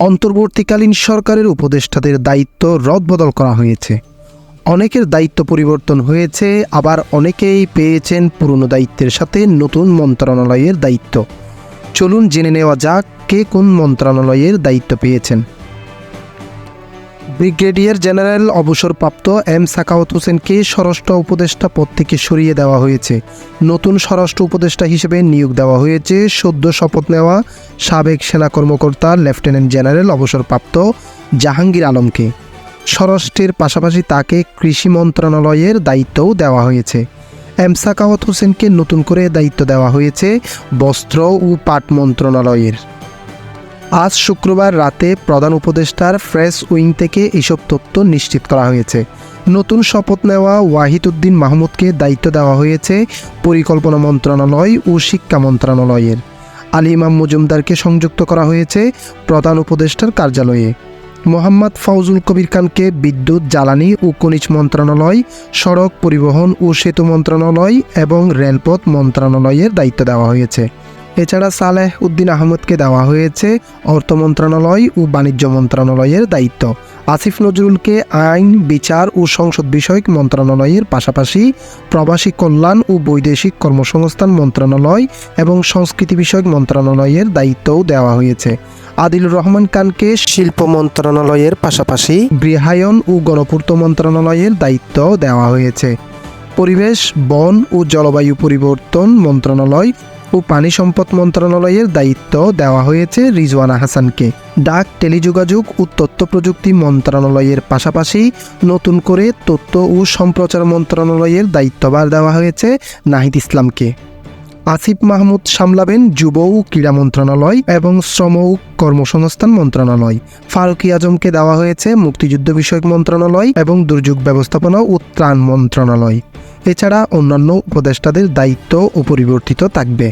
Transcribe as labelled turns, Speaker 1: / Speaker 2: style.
Speaker 1: অন্তর্বর্তীকালীন সরকারের উপদেষ্টাদের দায়িত্ব রদবদল করা হয়েছে। অনেকের দায়িত্ব পরিবর্তন হয়েছে, আবার অনেকেই পেয়েছেন পুরনো দায়িত্বের সাথে নতুন মন্ত্রণালয়ের দায়িত্ব। চলুন জেনে নেওয়া যাক কে কোন মন্ত্রণালয়ের দায়িত্ব পেয়েছেন। ব্রিগেডিয়ার জেনারেল অবসরপ্রাপ্ত এম সাকাওয়াত হোসেনকে স্বরাষ্ট্র উপদেষ্টা পদ থেকে সরিয়ে দেওয়া হয়েছে। নতুন স্বরাষ্ট্র উপদেষ্টা হিসেবে নিয়োগ দেওয়া হয়েছে। সদ্য শপথ নেওয়া সাবেক সেনা কর্মকর্তা লেফটেন্যান্ট জেনারেল অবসরপ্রাপ্ত জাহাঙ্গীর আলমকে। স্বরাষ্ট্রের পাশাপাশি তাকে কৃষি মন্ত্রণালয়ের দায়িত্বও দেওয়া হয়েছে। এম সাকাওয়াত হোসেনকে নতুন করে দায়িত্ব দেওয়া হয়েছে বস্ত্র ও পাট মন্ত্রণালয়ের। আজ শুক্রবার রাতে প্রধান উপদেষ্টার ফ্রেশ উইং থেকে এইসব তথ্য নিশ্চিত করা হয়েছে। নতুন শপথ নেওয়া ওয়াহিদ উদ্দিন মাহমুদকে দায়িত্ব দেওয়া হয়েছে পরিকল্পনা মন্ত্রণালয় ও শিক্ষা মন্ত্রণালয়ের। আলী ইমাম মজুমদারকে সংযুক্ত করা হয়েছে প্রধান উপদেষ্টার কার্যালয়ে। মোহাম্মদ ফাউজুল কবির খানকে বিদ্যুৎ, জ্বালানি ও খনিজ মন্ত্রণালয়, সড়ক পরিবহন ও সেতু মন্ত্রণালয় এবং রেলপথ মন্ত্রণালয়ের দায়িত্ব দেওয়া হয়েছে। এছাড়া সালেহ উদ্দিন আহমদকে দেওয়া হয়েছে অর্থ মন্ত্রণালয় ও বাণিজ্য মন্ত্রণালয়ের দায়িত্ব। আসিফ নজরুলকে আইন, বিচার ও সংসদ বিষয়ক মন্ত্রণালয়ের পাশাপাশি প্রবাসী কল্যাণ ও বৈদেশিক কর্মসংস্থান মন্ত্রণালয় এবং সংস্কৃতি বিষয়ক মন্ত্রণালয়ের দায়িত্বও দেওয়া হয়েছে। আদিলুর রহমান খানকে শিল্প মন্ত্রণালয়ের পাশাপাশি গৃহায়ন ও গণপূর্ত মন্ত্রণালয়ের দায়িত্ব দেওয়া হয়েছে। পরিবেশ, বন ও জলবায়ু পরিবর্তন মন্ত্রণালয় ও পানি সম্পদ মন্ত্রণালয়ের দায়িত্ব দেওয়া হয়েছে রিজওয়ানা হাসানকে। ডাক, টেলিযোগাযোগ ও তথ্য প্রযুক্তি মন্ত্রণালয়ের পাশাপাশি নতুন করে তথ্য ও সম্প্রচার মন্ত্রণালয়ের দায়িত্বভার দেওয়া হয়েছে নাহিদ ইসলামকে। আসিফ মাহমুদ সামলাবেন যুব ও ক্রীড়া মন্ত্রণালয় এবং শ্রম ও কর্মসংস্থান মন্ত্রণালয়। ফারুকি আজমকে দেওয়া হয়েছে মুক্তিযুদ্ধ বিষয়ক মন্ত্রণালয় এবং দুর্যোগ ব্যবস্থাপনা ও ত্রাণ মন্ত্রণালয়। এছাড়া অন্যান্য উপদেষ্টাদের দায়িত্ব পরিবর্তিত থাকবে।